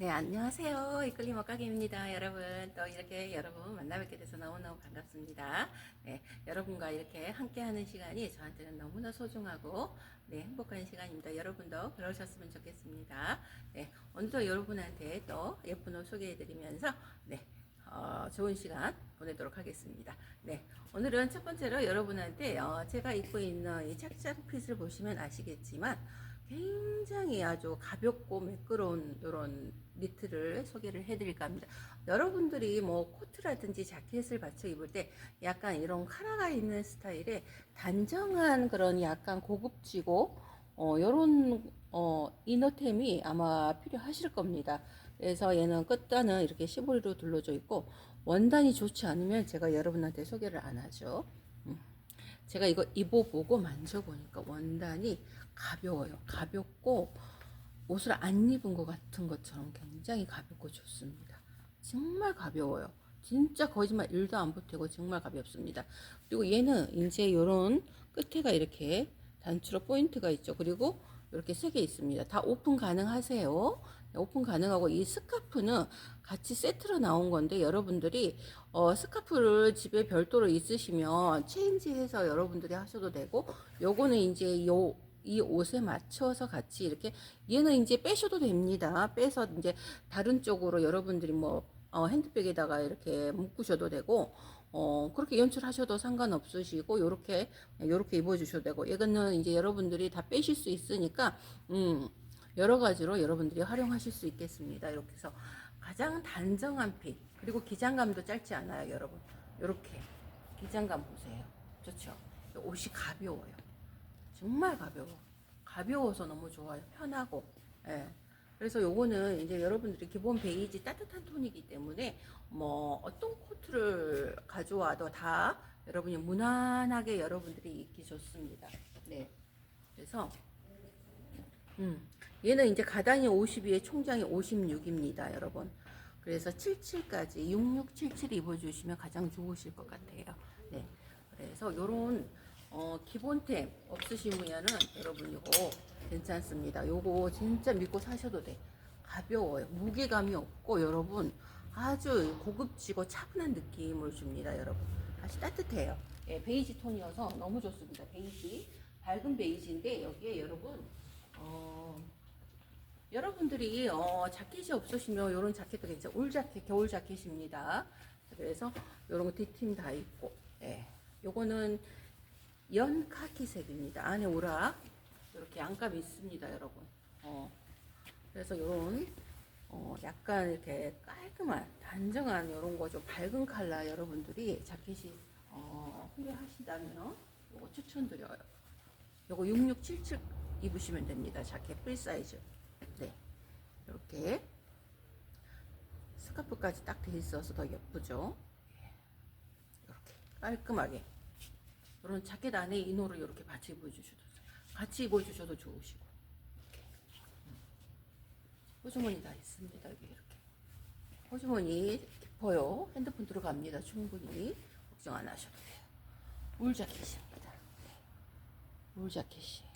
네, 안녕하세요. 이끌림 옷가게입니다. 여러분, 또 이렇게 여러분 만나 뵙게 돼서 너무너무 반갑습니다. 네, 여러분과 이렇게 함께하는 시간이 저한테는 너무나 소중하고, 네, 행복한 시간입니다. 여러분도 그러셨으면 좋겠습니다. 네, 오늘도 여러분한테 또 예쁜 옷 소개해드리면서, 네, 어, 좋은 시간 보내도록 하겠습니다. 네, 오늘은 첫 번째로 여러분한테 어, 제가 입고 있는 이 착장 핏을 보시면 아시겠지만, 굉장히 아주 가볍고 매끄러운 이런 니트를 소개를 해드릴까 합니다. 여러분들이 뭐 코트라든지 자켓을 받쳐 입을 때 약간 이런 카라가 있는 스타일의 단정한 그런 약간 고급지고 어, 이런 어, 이너템이 아마 필요하실 겁니다. 그래서 얘는 끝단은 이렇게 시보리로 둘러져 있고 원단이 좋지 않으면 제가 여러분한테 소개를 안 하죠. 음. 제가 이거 입어보고 만져보니까 원단이 가벼워요. 가볍고 옷을 안 입은 것 같은 것처럼 굉장히 가볍고 좋습니다. 정말 가벼워요. 진짜 거짓말 1도 안 보태고 정말 가볍습니다. 그리고 얘는 이제 이런 끝에가 이렇게 단추로 포인트가 있죠. 그리고 이렇게 세 개 있습니다. 다 오픈 가능하세요. 네, 오픈 가능하고 이 스카프는 같이 세트로 나온 건데 여러분들이 어, 스카프를 집에 별도로 있으시면 체인지해서 여러분들이 하셔도 되고 요거는 이제 요 이 옷에 맞춰서 같이 이렇게 얘는 이제 빼셔도 됩니다. 빼서 이제 다른 쪽으로 여러분들이 뭐 어, 핸드백에다가 이렇게 묶으셔도 되고 어, 그렇게 연출하셔도 상관없으시고 요렇게 요렇게 입어 주셔도 되고 이거는 이제 여러분들이 다 빼실 수 있으니까 음 여러 가지로 여러분들이 활용하실 수 있겠습니다. 이렇게 해서 가장 단정한 핏 그리고 기장감도 짧지 않아요, 여러분. 이렇게 기장감 보세요. 좋죠? 옷이 가벼워요. 정말 가벼워. 가벼워서 너무 좋아요. 편하고. 예. 그래서 요거는 이제 여러분들이 기본 베이지 따뜻한 톤이기 때문에 뭐 어떤 코트를 가져와도 다 여러분이 무난하게 여러분들이 입기 좋습니다. 네. 그래서 음, 얘는 이제 가단이 52에 총장이 56입니다, 여러분. 그래서 77까지 6677 입어주시면 가장 좋으실 것 같아요. 네. 그래서 요런 어, 기본템 없으시면은 여러분 이거 괜찮습니다. 요거 진짜 믿고 사셔도 돼. 가벼워요. 무게감이 없고 여러분 아주 고급지고 차분한 느낌을 줍니다, 여러분. 다시 따뜻해요. 예, 베이지 톤이어서 너무 좋습니다. 베이지 밝은 베이지인데 여기에 여러분 어, 여러분들이 어, 자켓이 없으시면 이런 자켓도 괜찮아요. 울 자켓, 겨울 자켓입니다. 그래서 이런 거 뒤팀 다 있고, 예. 요거는 연 카키색입니다. 안에 오락 이렇게 양감이 있습니다, 여러분. 어, 그래서 이런 어, 약간 이렇게 깔끔한 단정한 이런 거 좀 밝은 컬러 여러분들이 자켓이 어, 필요하시다면 이거 추천드려요. 요거 6677 입으시면 됩니다. 자켓 프리 사이즈. 네. 이렇게 스카프까지 딱 돼 있어서 더 예쁘죠. 이렇게 깔끔하게 이런 자켓 안에 이노를 이렇게 같이 입어주셔도 같이 입어주셔도 좋으시고. 음. 호주머니 다 있습니다. 여기 이렇게 호주머니 깊어요. 핸드폰 들어갑니다. 충분히 걱정 안 하셔도 돼요. 울 자켓입니다. 네. 울 자켓이에요.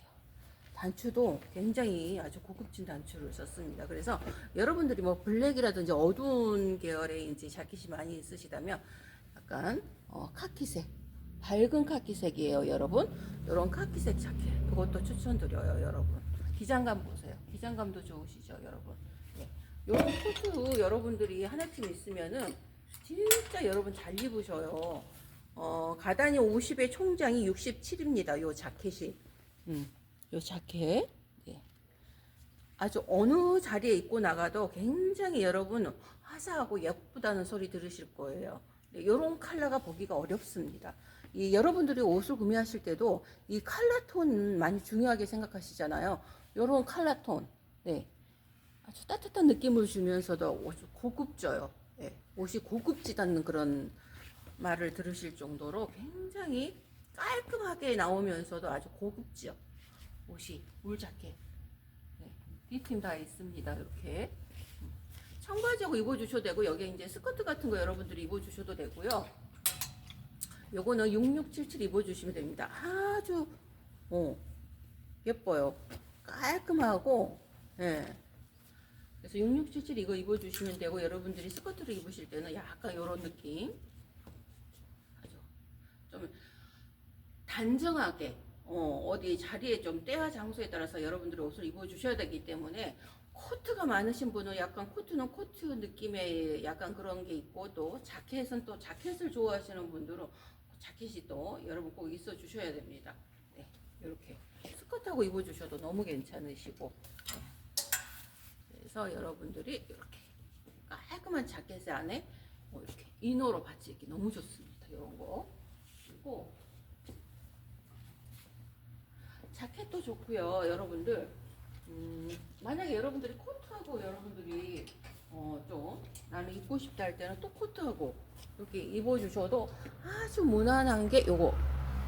단추도 굉장히 아주 고급진 단추를 썼습니다. 그래서 여러분들이 뭐 블랙이라든지 어두운 계열의 이제 자켓이 많이 있으시다면 약간 어, 카키색, 밝은 카키색이에요, 여러분. 이런 카키색 자켓 그것도 추천드려요, 여러분. 기장감 보세요. 기장감도 좋으시죠, 여러분. 네. 요런 코트 여러분들이 하나쯤 있으면은 진짜 여러분 잘 입으셔요. 어, 가단이 50에 총장이 67입니다. 요 자켓이. 음. 요 자켓 네. 아주 어느 자리에 입고 나가도 굉장히 여러분 화사하고 예쁘다는 소리 들으실 거예요. 네, 이런 컬러가 보기가 어렵습니다. 이 여러분들이 옷을 구매하실 때도 이 컬러 톤 많이 중요하게 생각하시잖아요. 이런 컬러 톤, 네, 아주 따뜻한 느낌을 주면서도 옷이 고급져요. 네, 옷이 고급지다는 그런 말을 들으실 정도로 굉장히 깔끔하게 나오면서도 아주 고급지요. 옷이 울 자켓 네, 뒤팀 다 있습니다 이렇게 청바지하고 입어주셔도 되고 여기 이제 스커트 같은 거 여러분들이 입어주셔도 되고요 요거는 6677 입어주시면 됩니다. 아주 어, 예뻐요. 깔끔하고 예. 그래서 6677 이거 입어주시면 되고 여러분들이 스커트를 입으실 때는 약간 이런 느낌. 아주 좀 단정하게 어, 어디 자리에 좀 때와 장소에 따라서 여러분들이 옷을 입어주셔야 되기 때문에 코트가 많으신 분은 약간 코트는 코트 느낌의 약간 그런 게 있고 또 자켓은 또 자켓을 좋아하시는 분들은 자켓이 또 여러분 꼭 있어 주셔야 됩니다. 네, 이렇게 스커트하고 입어 주셔도 너무 괜찮으시고 네. 그래서 여러분들이 이렇게 깔끔한 자켓 안에 뭐 이렇게 이너로 받치기 너무 좋습니다. 이런 거 그리고 자켓도 좋고요, 여러분들. 음, 만약에 여러분들이 코트하고 여러분들이 어, 좀 나는 입고 싶다 할 때는 또 코트하고 이렇게 입어주셔도 아주 무난한 게 요거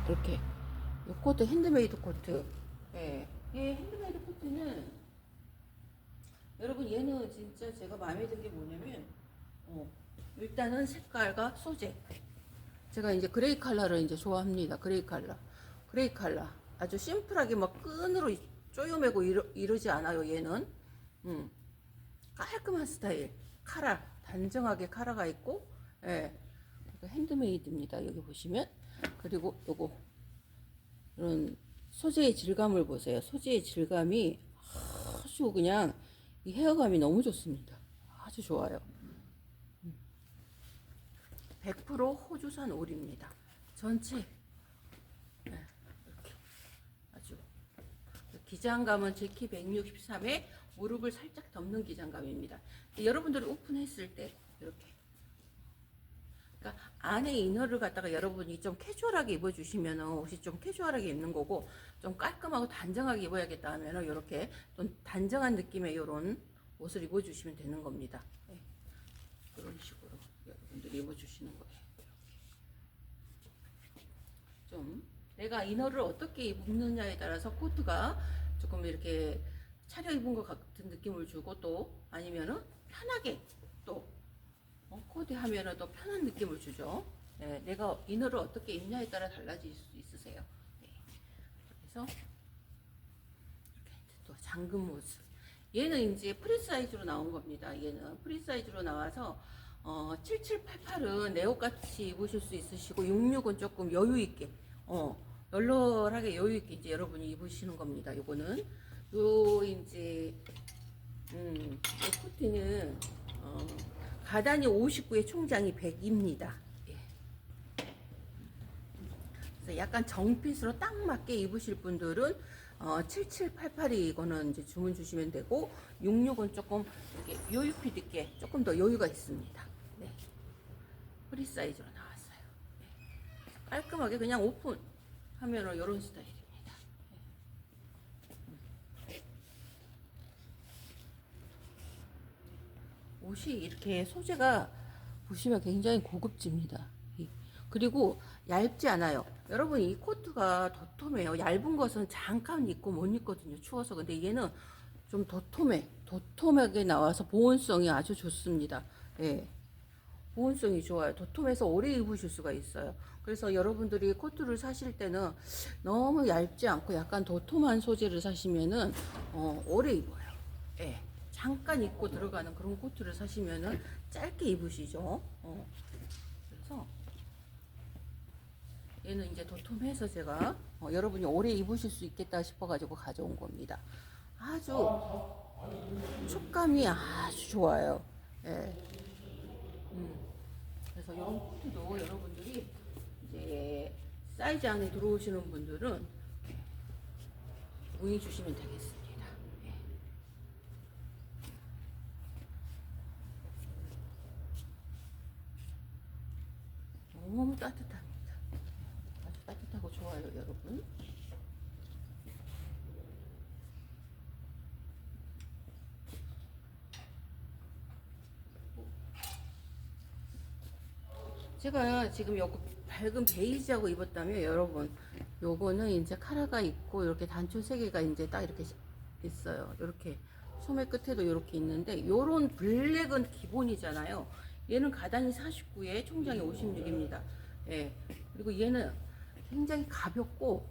이렇게 요 코트 핸드메이드 코트. 예, 이 핸드메이드 코트는 여러분 얘는 진짜 제가 마음에 든 게 뭐냐면 어, 일단은 색깔과 소재. 제가 이제 그레이 컬러를 이제 좋아합니다. 그레이 컬러. 그레이 컬러. 아주 심플하게 막 끈으로 쪼여매고 이러, 이러지 않아요. 얘는. 음. 깔끔한 스타일. 카라. 단정하게 카라가 있고, 예. 핸드메이드입니다. 여기 보시면. 그리고 요거. 이런 소재의 질감을 보세요. 소재의 질감이 아주 그냥 이 헤어감이 너무 좋습니다. 아주 좋아요. 100% 호주산 올입니다. 전체 아주 기장감은 제키 163에 무릎을 살짝 덮는 기장감입니다. 여러분들이 오픈했을 때 이렇게 그러니까 안에 이너를 갖다가 여러분이 좀 캐주얼하게 입어주시면 옷이 좀 캐주얼하게 입는 거고 좀 깔끔하고 단정하게 입어야겠다 하면 이렇게 좀 단정한 느낌의 이런 옷을 입어주시면 되는 겁니다. 네. 그런 식으로 여러분들이 입어주시는 거예요. 좀 내가 이너를 어떻게 입느냐에 따라서 코트가 조금 이렇게 차려 입은 것 같은 느낌을 주고 또 아니면은 편하게 또 어, 코디하면은 또 편한 느낌을 주죠. 네, 내가 이너를 어떻게 입냐에 따라 달라질 수 있으세요. 네. 그래서 또 잠금 모습. 얘는 이제 프리 사이즈로 나온 겁니다. 얘는 프리 사이즈로 나와서 어, 7788은 내 옷같이 입으실 수 있으시고 66은 조금 여유 있게 어, 널널하게 여유 있게 이제 여러분이 입으시는 겁니다. 요거는 요 이제 음, 이 코트는 어, 가단이 59에 총장이 100입니다. 예. 약간 정핏으로 딱 맞게 입으실 분들은 어, 7788이 이거는 이제 주문 주시면 되고 66은 조금 이렇게 여유핏 있게 조금 더 여유가 있습니다. 네. 프리 사이즈로 나왔어요. 네. 깔끔하게 그냥 오픈 하면은 이런 스타일입니다. 네. 옷이 이렇게 소재가 보시면 굉장히 고급집니다. 이- 그리고 얇지 않아요. 여러분 이 코트가 도톰해요. 얇은 것은 잠깐 입고 못 입거든요. 추워서. 근데 얘는 좀 도톰해. 도톰하게 나와서 보온성이 아주 좋습니다. 예. 보온성이 좋아요. 도톰해서 오래 입으실 수가 있어요. 그래서 여러분들이 코트를 사실 때는 너무 얇지 않고 약간 도톰한 소재를 사시면은 어, 오래 입어요. 예. 잠깐 입고 들어가는 그런 코트를 사시면은 짧게 입으시죠. 어. 그래서 얘는 이제 도톰해서 제가 어, 여러분이 오래 입으실 수 있겠다 싶어가지고 가져온 겁니다. 아주 촉감이 아주 좋아요. 예. 음. 그래서 이런 코트도 여러분들이 이제 사이즈 안에 들어오시는 분들은 문의 주시면 되겠습니다. 예. 너무 따뜻합니다. 아주 따뜻하고 좋아요, 여러분. 제가 지금 요거 밝은 베이지하고 입었다면 여러분 요거는 이제 카라가 있고 이렇게 단추 세 개가 이제 딱 이렇게 있어요. 이렇게 소매 끝에도 이렇게 있는데 요런 블랙은 기본이잖아요. 얘는 가단이 49에 총장이 56입니다. 예. 그리고 얘는 굉장히 가볍고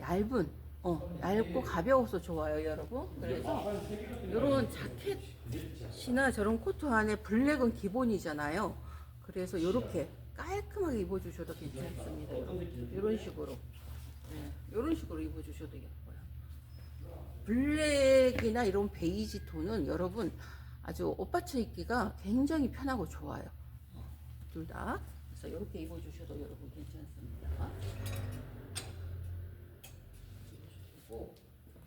얇은 어, 얇고 가벼워서 좋아요, 여러분. 그래서 요런 자켓 시나 저런 코트 안에 블랙은 기본이잖아요. 그래서 이렇게 깔끔하게 입어주셔도 괜찮습니다. 이런 식으로. 이런 식으로 입어주셔도 예뻐요. 블랙이나 이런 베이지 톤은 여러분 아주 옷받쳐 입기가 굉장히 편하고 좋아요. 둘 다. 그래서 이렇게 입어주셔도 여러분 괜찮습니다. 입어주시고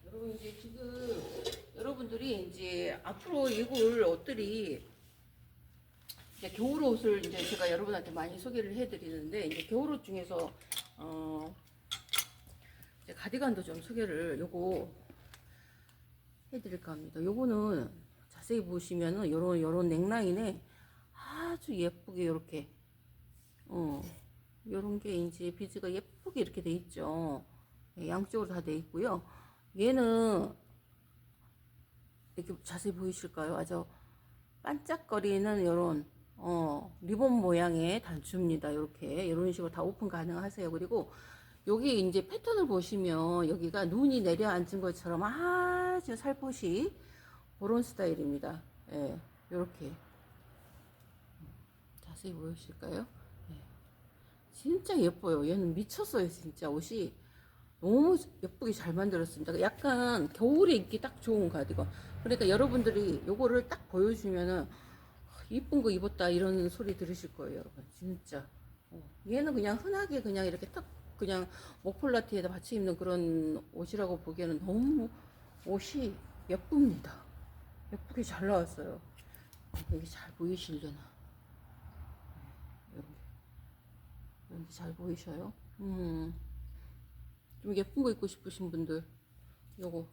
여러분 이제 지금 여러분들이 이제 앞으로 입을 옷들이 이제 겨울 옷을 이제 제가 여러분한테 많이 소개를 해드리는데 이제 겨울 옷 중에서 어 가디건도 좀 소개를 요거 해드릴까 합니다. 요거는 자세히 보시면은 요런 요런 넥라인에 아주 예쁘게 이렇게 어 요런 게 이제 비즈가 예쁘게 이렇게 돼 있죠. 예, 양쪽으로 다 돼 있고요. 얘는 이렇게 자세히 보이실까요? 아주 반짝거리는 요런 어 리본 모양의 단추입니다. 이렇게 이런 식으로 다 오픈 가능하세요. 그리고 여기 이제 패턴을 보시면 여기가 눈이 내려앉은 것처럼 아주 살포시 그런 스타일입니다. 예, 이렇게 자세히 보이실까요? 예. 진짜 예뻐요. 얘는 미쳤어요, 진짜 옷이 너무 예쁘게 잘 만들었습니다. 약간 겨울에 입기 딱 좋은 가디건. 그러니까 여러분들이 요거를 딱 보여주면은 이쁜 거 입었다 이런 소리 들으실 거예요, 여러분. 진짜. 어, 얘는 그냥 흔하게 그냥 이렇게 딱 그냥 목폴라티에다 받쳐 입는 그런 옷이라고 보기에는 너무 옷이 예쁩니다. 예쁘게 잘 나왔어요. 여기 잘 보이시려나? 네, 여기 여기 잘 보이셔요? 음, 좀 예쁜 거 입고 싶으신 분들 요거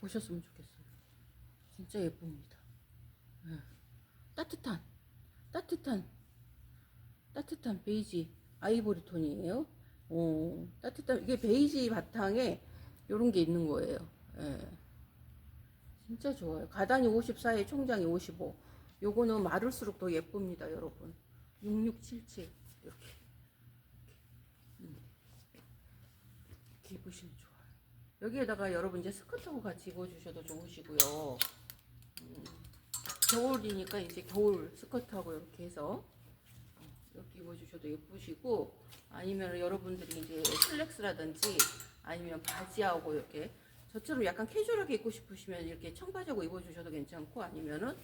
보셨으면 좋겠어요. 진짜 예쁩니다. 네. 따뜻한 따뜻한 따뜻한 베이지 아이보리 톤이에요. 어, 따뜻한 이게 베이지 바탕에 요런 게 있는 거예요. 예. 진짜 좋아요. 가단이 54에 총장이 55. 요거는 마를수록 더 예쁩니다, 여러분. 6677 이렇게 음. 이렇게 입으시면 좋아요. 여기에다가 여러분 이제 스커트하고 같이 입어주셔도 좋으시고요. 음. 겨울이니까 이제 겨울 스커트하고 이렇게 해서 이렇게 입어주셔도 예쁘시고 아니면 여러분들이 이제 슬랙스라든지 아니면 바지하고 이렇게 저처럼 약간 캐주얼하게 입고 싶으시면 이렇게 청바지하고 입어주셔도 괜찮고 아니면은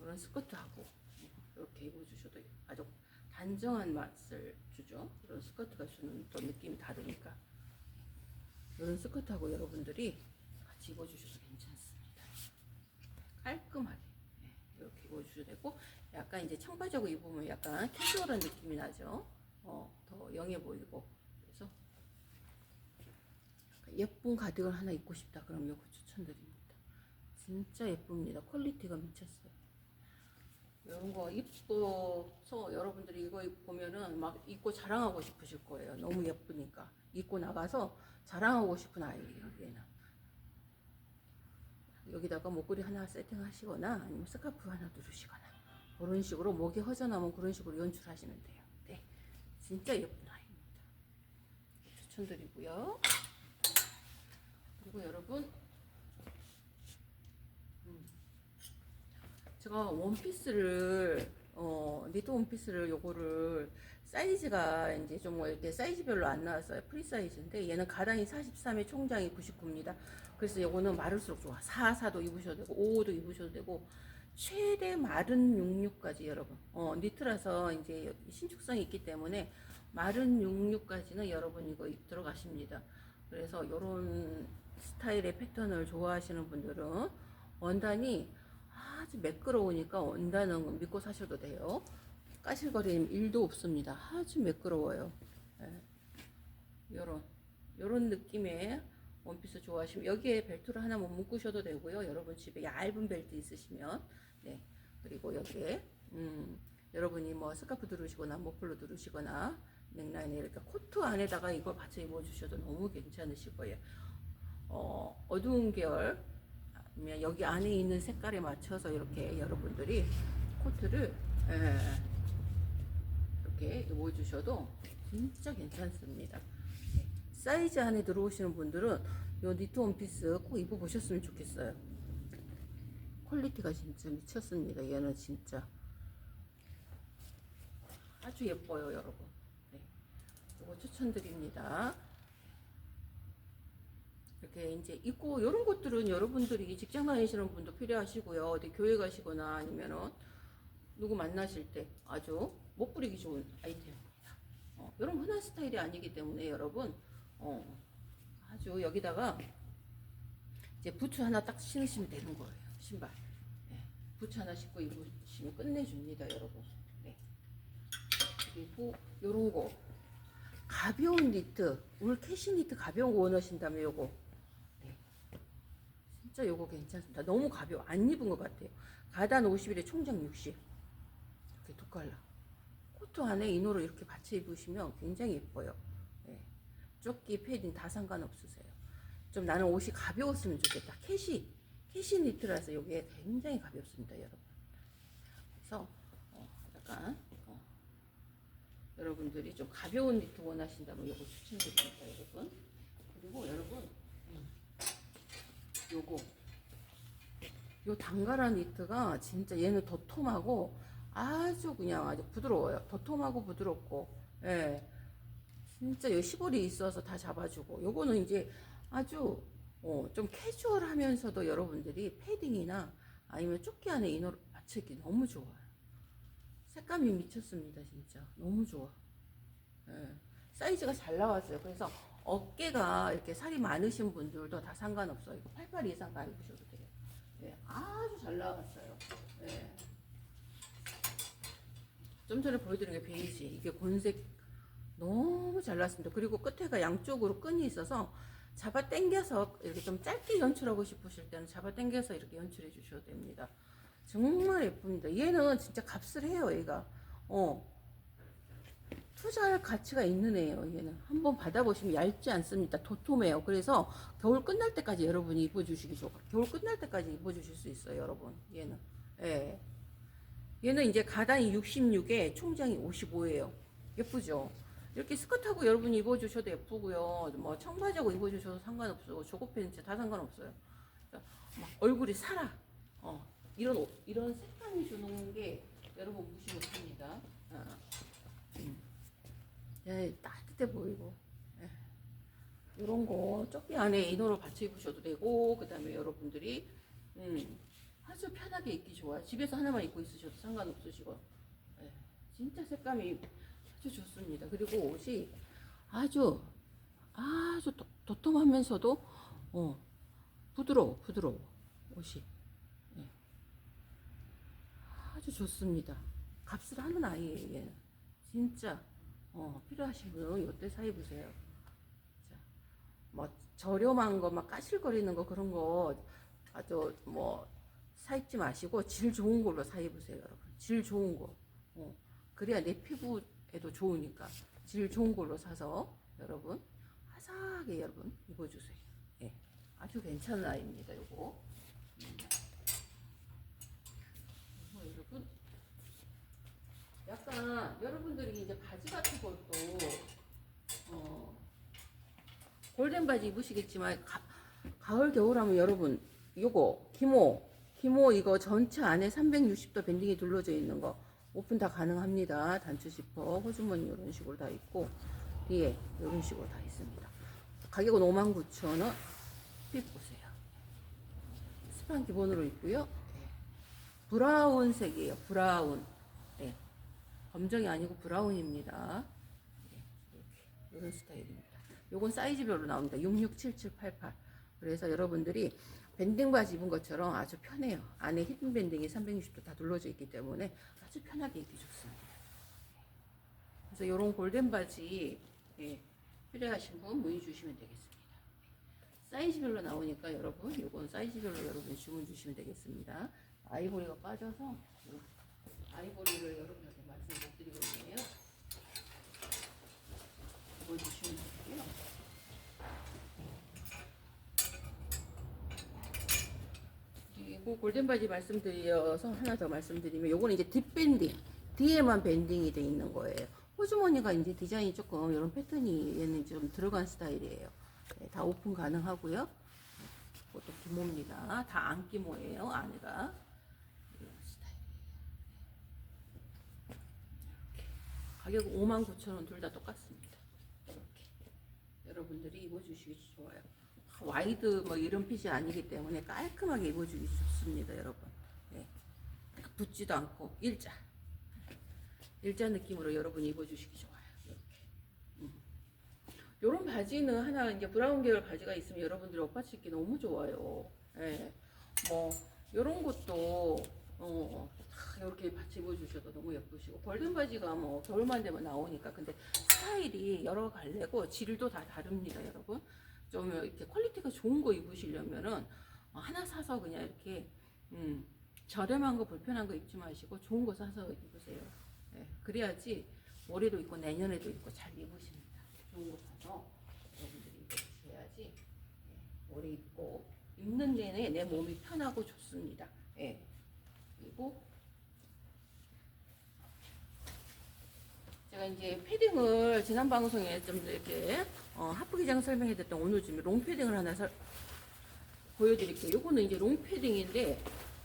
이런 스커트하고 이렇게 입어주셔도 아주 단정한 맛을 주죠. 이런 스커트가 주는 또 느낌이 다르니까 이런 스커트하고 여러분들이 같이 입어주셔도 괜찮습니다. 깔끔하게 네, 이렇게 입어주셔도 되고 약간 이제 청바지하고 입으면 약간 캐주얼한 느낌이 나죠. 어, 더 영해 보이고 예쁜 가디건 하나 입고 싶다 그럼 이거 추천드립니다. 진짜 예쁩니다. 퀄리티가 미쳤어요. 이런 거 입고서 여러분들이 이거 보면은 막 입고 자랑하고 싶으실 거예요. 너무 예쁘니까 입고 나가서 자랑하고 싶은 아이예요. 얘는 여기다가 목걸이 하나 세팅하시거나 아니면 스카프 하나 두르시거나 그런 식으로 목이 허전하면 그런 식으로 연출하시면 돼요. 네, 진짜 예쁜 아이입니다. 추천드리고요. 그리고 여러분, 음, 제가 원피스를 어, 니트 원피스를 요거를 사이즈가 이제 좀뭐 이렇게 사이즈별로 안 나왔어요. 프리 사이즈인데 얘는 가랑이 43에 총장이 99입니다. 그래서 요거는 마를수록 좋아. 44도 입으셔도 되고 55도 입으셔도 되고 최대 마른 66까지 여러분. 어, 니트라서 이제 신축성이 있기 때문에 마른 66까지는 여러분 이거 들어가십니다. 그래서 요런 스타일의 패턴을 좋아하시는 분들은 원단이 아주 매끄러우니까 원단은 믿고 사셔도 돼요. 까실거림 1도 없습니다. 아주 매끄러워요. 예. 요런 요런 느낌의 원피스 좋아하시면 여기에 벨트를 하나 못 묶으셔도 되고요. 여러분 집에 얇은 벨트 있으시면 네 그리고 여기에 음, 여러분이 뭐 스카프 두르시거나 머플러 두르시거나 넥라인에 이렇게 코트 안에다가 이걸 받쳐 입어주셔도 너무 괜찮으실 거예요. 어, 어두운 계열 아니면 여기 안에 있는 색깔에 맞춰서 이렇게 여러분들이 코트를 예, 이렇게 입어주셔도 진짜 괜찮습니다. 네. 사이즈 안에 들어오시는 분들은 요 니트 원피스 꼭 입어보셨으면 좋겠어요. 퀄리티가 진짜 미쳤습니다. 얘는 진짜 아주 예뻐요, 여러분. 네. 이거 추천드립니다. 이렇게 이제 입고 이런 것들은 여러분들이 직장 다니시는 분도 필요하시고요. 어디 교회 가시거나 아니면은 누구 만나실 때 아주 못 부리기 좋은 아이템입니다. 어, 이런 흔한 스타일이 아니기 때문에 여러분 어, 아주 여기다가 이제 부츠 하나 딱 신으시면 되는 거예요. 신발. 네. 부츠 하나 신고 입으시면 끝내줍니다, 여러분. 네. 그리고 요런 거 가벼운 니트, 울 캐시 니트 가벼운 거 원하신다면 요거 네. 진짜 요거 괜찮습니다. 너무 가벼워. 안 입은 것 같아요. 가단 50일에 총장 60. 이렇게 두 컬러. 코트 안에 이노를 이렇게 받쳐 입으시면 굉장히 예뻐요. 네. 조끼, 패딩 다 상관없으세요. 좀 나는 옷이 가벼웠으면 좋겠다. 캐시, 캐시 니트라서 이게 굉장히 가볍습니다, 여러분. 그래서 어, 약간 어, 여러분들이 좀 가벼운 니트 원하신다면 이거 추천드립니다, 여러분. 그리고 여러분, 음, 요거 요 단가란 니트가 진짜 얘는 도톰하고 아주 그냥 아주 부드러워요. 도톰하고 부드럽고, 예. 진짜 요 시볼이 있어서 다 잡아주고, 요거는 이제 아주 어, 좀 캐주얼하면서도 여러분들이 패딩이나 아니면 조끼 안에 이너를 맞추기 너무 좋아요. 색감이 미쳤습니다, 진짜. 너무 좋아. 예. 사이즈가 잘 나왔어요. 그래서 어깨가 이렇게 살이 많으신 분들도 다 상관없어요. 이거 88 이상 가 입으셔도 돼요. 예, 아주 잘 나왔어요. 예. 좀 전에 보여드린 게 베이지. 이게 곤색 너무 잘 나왔습니다. 그리고 끝에가 양쪽으로 끈이 있어서 잡아 당겨서 이렇게 좀 짧게 연출하고 싶으실 때는 잡아 당겨서 이렇게 연출해 주셔도 됩니다. 정말 예쁩니다. 얘는 진짜 값을 해요, 얘가. 어. 투자할 가치가 있는 애예요. 얘는 한번 받아보시면 얇지 않습니다. 도톰해요. 그래서 겨울 끝날 때까지 여러분이 입어주시기 좋아. 겨울 끝날 때까지 입어주실 수 있어요, 여러분. 얘는. 예. 얘는 이제 가단이 66에 총장이 55예요. 예쁘죠? 이렇게 스커트하고 여러분이 입어주셔도 예쁘고요. 뭐 청바지하고 입어주셔도 상관없어요. 조거 팬츠 다 상관없어요. 막 얼굴이 살아. 어. 이런 옷, 이런 색감이 주는 게 여러분 무시 못합니다. 어. 음. 예, 따뜻해 보이고. 예. 이런 거 조끼 안에 이너로 받쳐 입으셔도 되고 그 다음에 여러분들이 음, 아주 편하게 입기 좋아요. 집에서 하나만 입고 있으셔도 상관없으시고 예. 진짜 색감이 아주 좋습니다. 그리고 옷이 아주 아주 도, 도톰하면서도 어, 부드러워 부드러워 옷이 예. 아주 좋습니다. 값을 하는 아이예요. 진짜 어, 필요하신 분은 이때 사 입으세요. 자, 뭐 저렴한 거 막 까실거리는 거 그런 거 아주 뭐 사 입지 마시고 질 좋은 걸로 사 입으세요, 여러분. 질 좋은 거. 어, 그래야 내 피부에도 좋으니까 질 좋은 걸로 사서 여러분 화사하게 여러분 입어주세요. 예, 아주 괜찮은 아이입니다, 요거. 음. 뭐 여러분 약간 여러분들이 이제 바지 같은 것도 어, 골덴 바지 입으시겠지만 가, 가을 겨울 하면 여러분 요거 기모 기모 이거 전체 안에 360도 밴딩이 둘러져 있는 거 오픈 다 가능합니다. 단추 지퍼 호주머니 이런 식으로 다 있고 뒤에 이런 식으로 다 있습니다. 가격은 59,000원. 핏 보세요. 스판 기본으로 있고요. 네. 브라운색이에요 브라운. 네. 검정이 아니고 브라운입니다. 네, 이렇게 이런 스타일입니다. 요건 사이즈별로 나옵니다. 667788. 그래서 여러분들이 밴딩 바지 입은 것처럼 아주 편해요. 안에 히든 밴딩이 360도 다 둘러져 있기 때문에 아주 편하게 입기 좋습니다. 그래서 이런 골덴 바지 예, 필요하신 분 문의 주시면 되겠습니다. 사이즈별로 나오니까 여러분 요건 사이즈별로 여러분 주문 주시면 되겠습니다. 아이보리가 빠져서 아이보리를 말씀 못 드리고 있네요. 이거 주시면 되고요. 그리고 골든 바지 말씀드려서 하나 더 말씀드리면 요거는 이제 뒷밴딩 뒤에만 밴딩이 돼 있는 거예요. 호주머니가 이제 디자인이 조금 이런 패턴이 얘는 좀 들어간 스타일이에요. 네, 다 오픈 가능하고요. 그것도 기모입니다. 다 안기모예요. 안에가 이런 스타일이에요. 이렇게 가격 59,000원 둘 다 똑같습니다. 이렇게 여러분들이 입어주시기 좋아요. 와이드 뭐 이런 핏이 아니기 때문에 깔끔하게 입어주기 좋습니다, 여러분. 네. 붙지도 않고 일자 일자 느낌으로 여러분 입어주시기 좋아요. 이렇게. 음. 요런 바지는 하나 이제 브라운 계열 바지가 있으면 여러분들이 옷받치 입기 너무 좋아요. 예. 뭐 요런 것도 어, 다 이렇게 받치 입어주셔도 너무 예쁘시고 골든 바지가 뭐 겨울만 되면 나오니까 근데 스타일이 여러 갈래고 질도 다 다릅니다, 여러분. 좀 이렇게 퀄리티가 좋은 거 입으시려면은 어, 하나 사서 그냥 이렇게 음, 저렴한 거 불편한 거 입지 마시고 좋은 거 사서 입으세요. 예, 그래야지 올해도 입고 내년에도 입고 잘 입으십니다. 좋은 거 사서 여러분들이 입으셔야지 예, 오래 입고 입는 내내 내 몸이 편하고 좋습니다. 예. 그리고 제가 이제 패딩을 지난 방송에 좀 이렇게 어, 하프 기장 설명해드렸던 오늘 좀 롱 패딩을 하나 설, 보여드릴게요. 요거는 이제 롱 패딩인데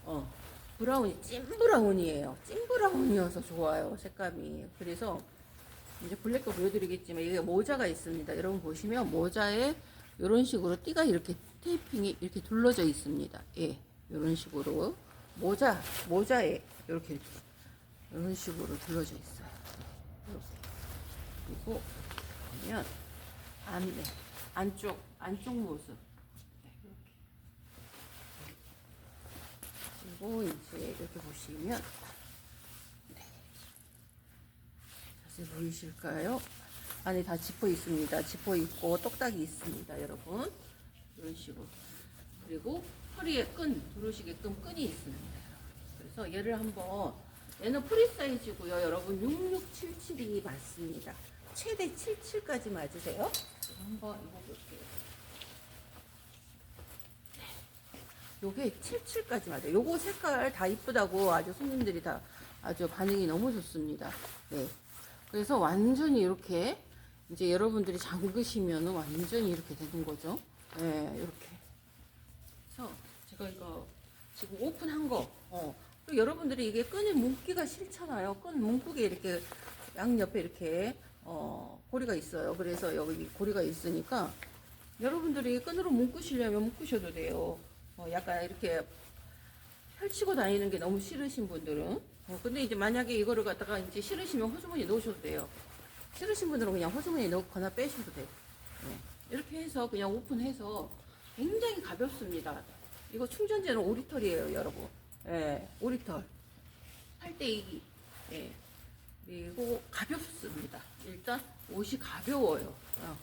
어, 브라운이 찐 브라운이에요. 찐 브라운이어서 좋아요. 색감이. 그래서 이제 블랙도 보여드리겠지만 이게 모자가 있습니다. 여러분 보시면 모자에 이런 식으로 띠가 이렇게 테이핑이 이렇게 둘러져 있습니다. 예, 이런 식으로 모자 모자에 이렇게 이런 식으로 둘러져 있어요. 그리고 보면 안에 안쪽 안쪽 모습 네. 그리고 이제 이렇게 보시면 네. 자세히 보이실까요? 안에 다 지퍼 있습니다. 지퍼 있고 똑딱이 있습니다, 여러분. 이런 식으로. 그리고 허리에 끈 두르시게끔 끈이 있습니다. 그래서 얘를 한번 얘는 프리 사이즈고요, 여러분 6677이 맞습니다. 최대 77까지 맞으세요. 한번 입어볼게요. 요게 77까지 맞아요. 요거 색깔 다 이쁘다고 아주 손님들이 다 아주 반응이 너무 좋습니다. 네. 그래서 완전히 이렇게 이제 여러분들이 잠그시면은 완전히 이렇게 되는 거죠. 네, 이렇게. 그래서 제가 이거 지금 오픈한 거, 어. 또 여러분들이 이게 끈이 묶기가 싫잖아요. 끈 묶게 이렇게 양옆에 이렇게 어, 고리가 있어요. 그래서 여기 고리가 있으니까 여러분들이 끈으로 묶으시려면 묶으셔도 돼요. 어, 약간 이렇게 펼치고 다니는 게 너무 싫으신 분들은. 어, 근데 이제 만약에 이거를 갖다가 이제 싫으시면 호주머니에 넣으셔도 돼요. 싫으신 분들은 그냥 호주머니에 넣거나 빼셔도 돼요. 네. 이렇게 해서 그냥 오픈해서 굉장히 가볍습니다. 이거 충전재는 오리털이에요, 여러분. 예, 오리털. 8대2. 예. 그리고 가볍습니다. 일단 옷이 가벼워요. 어.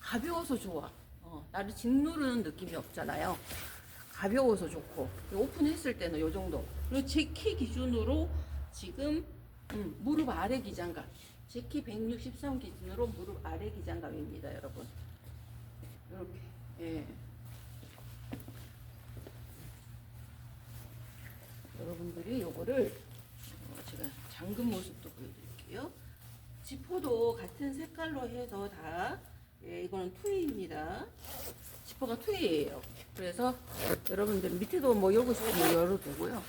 가벼워서 좋아. 어, 나를 짓누르는 느낌이 없잖아요. 가벼워서 좋고 오픈했을 때는 요 정도. 그리고 제 키 기준으로 지금 음, 무릎 아래 기장감. 제 키 163 기준으로 무릎 아래 기장감입니다, 여러분. 이렇게. 예. 여러분들이 요거를 어, 제가 잠근 모습도 보여드릴게요. 같은 색깔로 해서 다 예, 이거는 투웨이입니다. 지퍼가 투웨이예요. 그래서 여러분들 밑에도 뭐 열고 싶으면 열어도 되고요.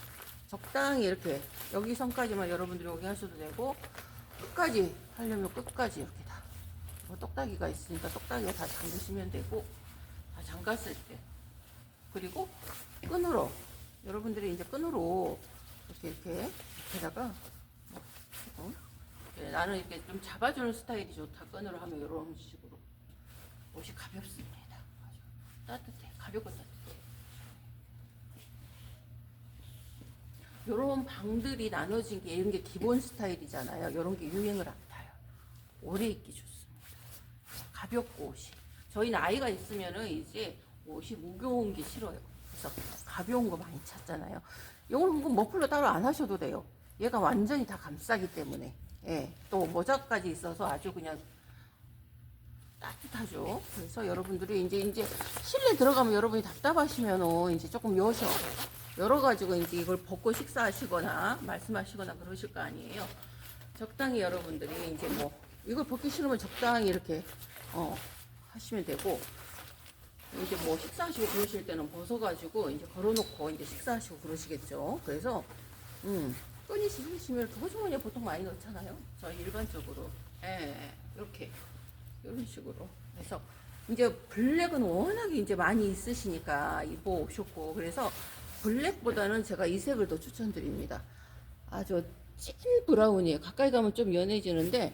적당히 이렇게 여기 선까지만 여러분들이 여기 하셔도 되고 끝까지 하려면 끝까지 이렇게 다. 뭐 똑딱이가 있으니까 똑딱이가 다 잠그시면 되고 다 잠갔을 때 그리고 끈으로 여러분들이 이제 끈으로 이렇게 이렇게 이렇게다가 어? 네, 나는 이렇게 좀 잡아주는 스타일이 좋다. 끈으로 하면 이런 식으로 옷이 가볍습니다. 아주 따뜻해. 가볍고 따뜻해. 이런 방들이 나눠진 게 이런 게 기본 스타일이잖아요. 이런 게 유행을 안 타요. 오래 입기 좋습니다. 가볍고 옷이. 저희는 아이가 있으면은 이제 옷이 무거운 게 싫어요. 그래서 가벼운 거 많이 찾잖아요. 이거는 뭐 머플러 따로 안 하셔도 돼요. 얘가 완전히 다 감싸기 때문에. 예. 또 모자까지 있어서 아주 그냥 따뜻하죠. 그래서 여러분들이 이제 이제 실내 들어가면 여러분이 답답하시면은 이제 조금 여셔 열어가지고 이제 이걸 벗고 식사하시거나 말씀하시거나 그러실 거 아니에요. 적당히 여러분들이 이제 뭐 이걸 벗기 싫으면 적당히 이렇게 어 하시면 되고 이제 뭐 식사하시고 그러실 때는 벗어가지고 이제 걸어놓고 이제 식사하시고 그러시겠죠. 그래서 음 끈이 시리시면 도주머니에 보통 많이 넣잖아요. 저희 일반적으로 예 이렇게 이런 식으로 그래서 이제 블랙은 워낙에 이제 많이 있으시니까 입어 오셨고 그래서 블랙보다는 제가 이 색을 더 추천드립니다. 아주 찐 브라운이에요. 가까이 가면 좀 연해지는데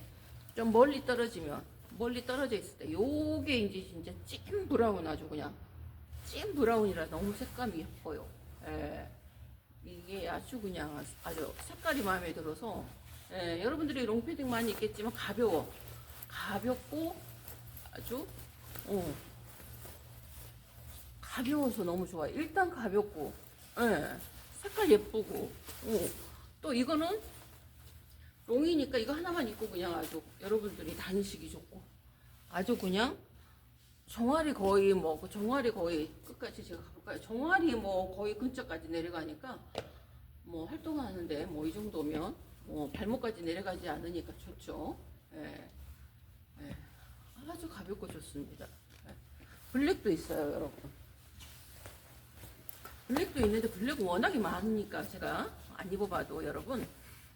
좀 멀리 떨어지면 멀리 떨어져 있을 때 요게 이제 진짜 찐 브라운 아주 그냥 찐 브라운이라 너무 색감이 예뻐요. 예. 이게 아주 그냥 아주 색깔이 마음에 들어서 예, 여러분들이 롱패딩 많이 입겠지만 가벼워. 가볍고 아주 어, 가벼워서 너무 좋아요. 일단 가볍고 예, 색깔 예쁘고 어, 또 이거는 롱이니까 이거 하나만 입고 그냥 아주 여러분들이 다니시기 좋고. 아주 그냥 종아리 거의 뭐그 종아리 거의 끝까지 제가 가볼까요? 종아리 뭐 거의 근처까지 내려가니까 뭐 활동하는데 뭐 이 정도면 뭐 발목까지 내려가지 않으니까 좋죠. 예. 예. 아주 가볍고 좋습니다. 예. 블랙도 있어요, 여러분. 블랙도 있는데 블랙은 워낙에 많으니까 제가 안 입어봐도 여러분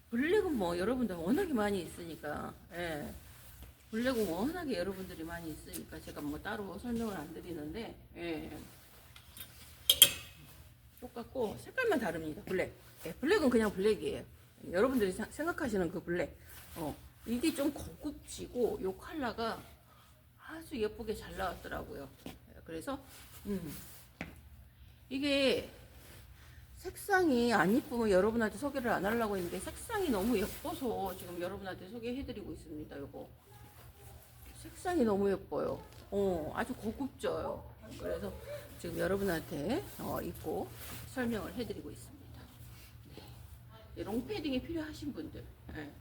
블랙은 뭐 여러분들 워낙에 많이 있으니까 예. 블랙은 워낙에 여러분들이 많이 있으니까 제가 뭐 따로 설명을 안 드리는데 예. 똑같고 색깔만 다릅니다 블랙 예, 블랙은 그냥 블랙이에요 여러분들이 사- 생각하시는 그 블랙 어, 이게 좀 고급지고 요 컬러가 아주 예쁘게 잘 나왔더라고요 예, 그래서 음, 이게 색상이 안 이쁘면 여러분한테 소개를 안 하려고 했는데 색상이 너무 예뻐서 지금 여러분한테 소개해드리고 있습니다. 요거 색상이 너무 예뻐요. 어, 아주 고급져요. 그래서 지금 여러분한테 어, 입고 설명을 해드리고 있습니다. 네. 롱패딩이 필요하신 분들, 예.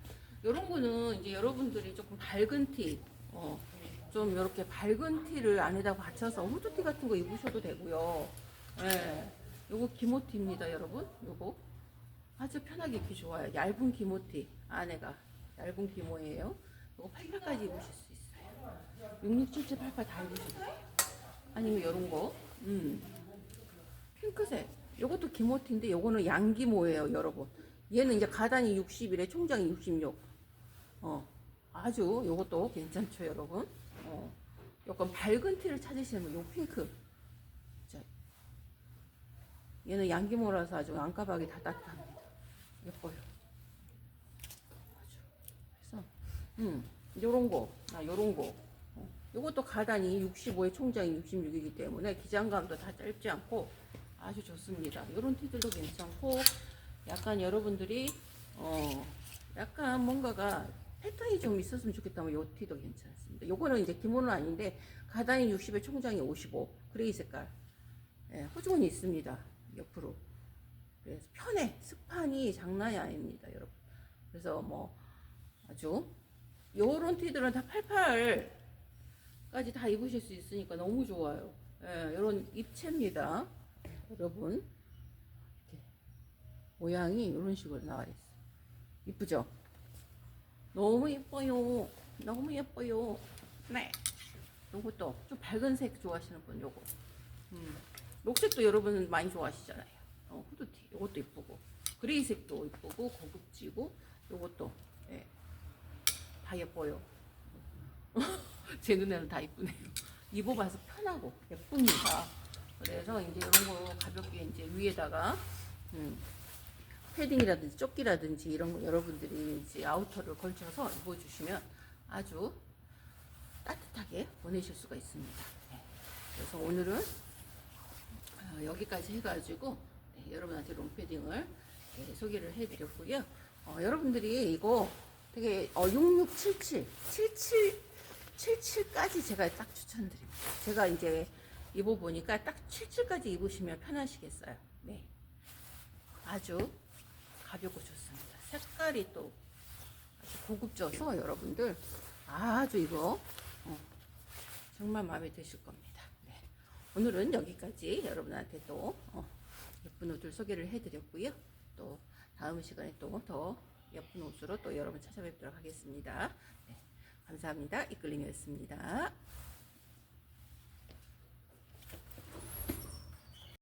이런 거는 이제 여러분들이 조금 밝은 티, 어, 좀 이렇게 밝은 티를 안에다 받쳐서 후드티 같은 거 입으셔도 되고요. 예. 요거 기모티입니다, 여러분. 요거 아주 편하게 입기 좋아요. 얇은 기모티 안에가 얇은 기모예요. 요거 88까지 입으실 수 있어요. 6677, 88다 입으셔도 돼요. 아니면 요런 거, 음, 핑크색. 요것도 기모티인데 요거는 양기모예요, 여러분. 얘는 이제 가단이 60이래, 총장이 66. 어, 아주 요것도 괜찮죠, 여러분. 어, 요건 밝은 티를 찾으시면 요 핑크. 자, 얘는 양기모라서 아주 안가박이 다 따뜻합니다. 예뻐요. 아주. 그래서, 음, 요런 거, 아, 요런 거. 어, 요것도 가단이 65에 총장이 66이기 때문에 기장감도 다 짧지 않고 아주 좋습니다. 요런 티들도 괜찮고, 약간 여러분들이, 어, 약간 뭔가가 패턴이 좀 있었으면 좋겠다면 요 티도 괜찮습니다. 요거는 이제 기모는 아닌데, 가단이 60에 총장이 55. 그레이 색깔. 예, 호중은 있습니다. 옆으로. 그래서 편해. 스판이 장난이 아닙니다, 여러분. 그래서 뭐 아주 요런 티들은 다 88 까지 다 입으실 수 있으니까 너무 좋아요. 예, 요런 입체입니다. 여러분. 모양이 이런 식으로 나와 있어요. 이쁘죠? 너무 예뻐요. 너무 예뻐요. 네. 요것도 좀 밝은 색 좋아하시는 분 요거. 음. 녹색도 여러분 많이 좋아하시잖아요. 어, 후드티 요것도 이쁘고 그레이색도 이쁘고 고급지고 요것도 예. 다 예뻐요. 제 눈에는 다 이쁘네요. 입어봐서 편하고 예쁩니다. 그래서 이제 이런 거 가볍게 이제 위에다가 음, 패딩이라든지 조끼라든지 이런 거 여러분들이 이제 아우터를 걸쳐서 입어주시면 아주 따뜻하게 보내실 수가 있습니다. 네. 그래서 오늘은 어, 여기까지 해가지고 네, 여러분한테 롱패딩을 네, 소개를 해드렸고요. 어, 여러분들이 이거 되게 어, 6677, 77, 77까지 제가 딱 추천드립니다. 제가 이제 입어보니까 딱 77까지 입으시면 편하시겠어요. 네. 아주 가볍고 좋습니다. 색깔이 또 아주 고급져서 여러분들 아주 이거 어, 정말 마음에 드실 겁니다. 네. 오늘은 여기까지 여러분한테 또 어, 예쁜 옷들 소개를 해드렸고요. 또 다음 시간에 또 더 예쁜 옷으로 또 여러분 찾아뵙도록 하겠습니다. 네. 감사합니다. 이끌림이었습니다.